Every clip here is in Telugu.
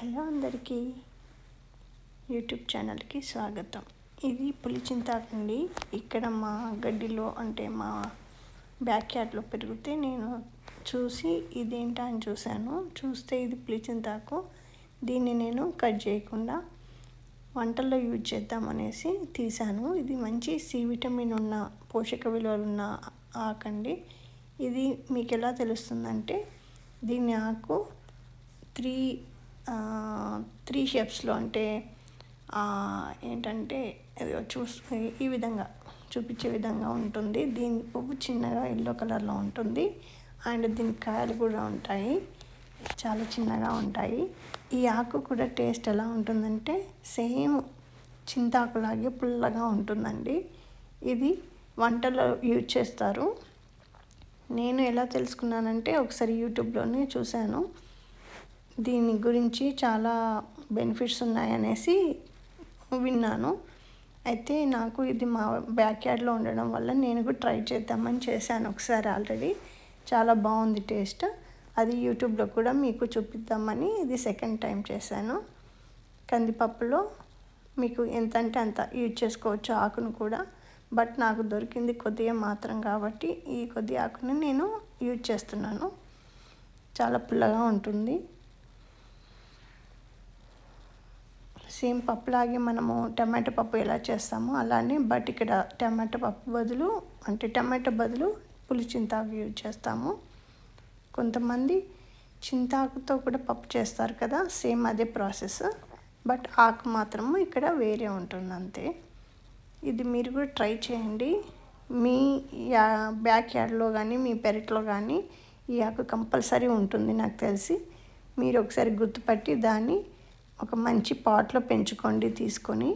హలో అందరికీ యూట్యూబ్ ఛానల్కి స్వాగతం. ఇది పులిచింతాకండి. ఇక్కడ మా గడ్డిలో అంటే మా బ్యాక్ యార్డ్లో పెరిగితే నేను చూసి ఇదేంటా అని చూశాను. చూస్తే ఇది పులిచింతాకు. దీన్ని నేను కట్ చేయకుండా వంటల్లో యూజ్ చేద్దామనేసి తీశాను. ఇది మంచి సి విటమిన్ ఉన్న పోషక విలువలు ఉన్న ఆకండి ఇది మీకు ఎలా తెలుస్తుందంటే దీని ఆకు త్రీ త్రీ షేప్స్లో అంటే ఏంటంటే చూస్ ఈ విధంగా చూపించే విధంగా ఉంటుంది. దీని పువ్వు చిన్నగా ఎల్లో కలర్లో ఉంటుంది. అండ్ దీని కాయలు కూడా ఉంటాయి. చాలా చిన్నగా ఉంటాయి. ఈ ఆకు కూడా టేస్ట్ ఎలా ఉంటుందంటే సేమ్ చింతాకులాగే పుల్లగా ఉంటుందండి. ఇది వంటలో యూజ్ చేస్తారు. నేను ఎలా తెలుసుకున్నానంటే ఒకసారి యూట్యూబ్లోనే చూశాను. దీని గురించి చాలా బెనిఫిట్స్ ఉన్నాయనేసి విన్నాను. అయితే నాకు ఇది మా బ్యాక్ యార్డ్లో ఉండడం వల్ల నేను కూడా ట్రై చేద్దామని చేశాను ఒకసారి ఆల్రెడీ. చాలా బాగుంది టేస్ట్. అది యూట్యూబ్లో కూడా మీకు చూపిద్దామని ఇది సెకండ్ టైం చేశాను. కందిపప్పులో మీకు ఎంత అంటే అంత యూజ్ చేసుకోవచ్చు ఆకును కూడా. బట్ నాకు దొరికింది కొద్దిగా మాత్రం కాబట్టి ఈ కొద్ది ఆకుని నేను యూజ్ చేస్తున్నాను. చాలా పుల్లగా ఉంటుంది. సేమ్ పప్పులాగే మనము టమాటో పప్పు ఎలా చేస్తామో అలానే బట్ ఇక్కడ టమాటో పప్పు బదులు అంటే టమాటో బదులు పులి చింతాకు యూజ్ చేస్తాము. కొంతమంది చింతాకుతో కూడా పప్పు చేస్తారు కదా సేమ్ అదే ప్రాసెస్. బట్ ఆకు మాత్రము ఇక్కడ వేరే ఉంటుంది అంతే. ఇది మీరు కూడా ట్రై చేయండి. మీ యా బ్యాక్ యార్డ్లో కానీ మీ పెరట్లో కానీ ఈ ఆకు కంపల్సరీ ఉంటుంది నాకు తెలిసి. మీరు ఒకసారి గుర్తుపట్టి దాన్ని ఒక మంచి పాట్లో పెంచుకోండి తీసుకొని.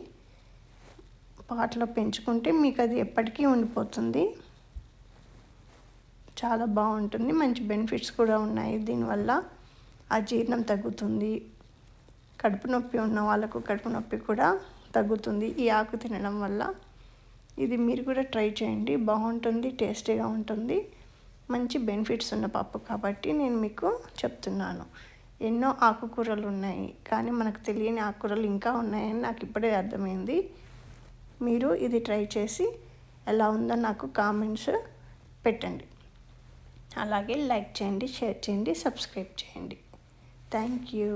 పాట్లో పెంచుకుంటే మీకు అది ఎప్పటికీ ఉండిపోతుంది. చాలా బాగుంటుంది. మంచి బెనిఫిట్స్ కూడా ఉన్నాయి. దీనివల్ల ఆ జీర్ణం తగ్గుతుంది. కడుపు నొప్పి ఉన్న వాళ్ళకు కడుపు నొప్పి కూడా తగ్గుతుంది ఈ ఆకు తినడం వల్ల. ఇది మీరు కూడా ట్రై చేయండి. బాగుంటుంది టేస్టీగా ఉంటుంది. మంచి బెనిఫిట్స్ ఉన్న పప్పు కాబట్టి నేను మీకు చెప్తున్నాను. ఎన్నో ఆకుకూరలు ఉన్నాయి కానీ మనకు తెలియని ఆకుకూరలు ఇంకా ఉన్నాయని నాకు ఇప్పుడే అర్థమైంది. మీరు ఇది ట్రై చేసి ఎలా ఉందో నాకు కామెంట్స్ పెట్టండి. అలాగే లైక్ చేయండి షేర్ చేయండి సబ్స్క్రైబ్ చేయండి. Thank you.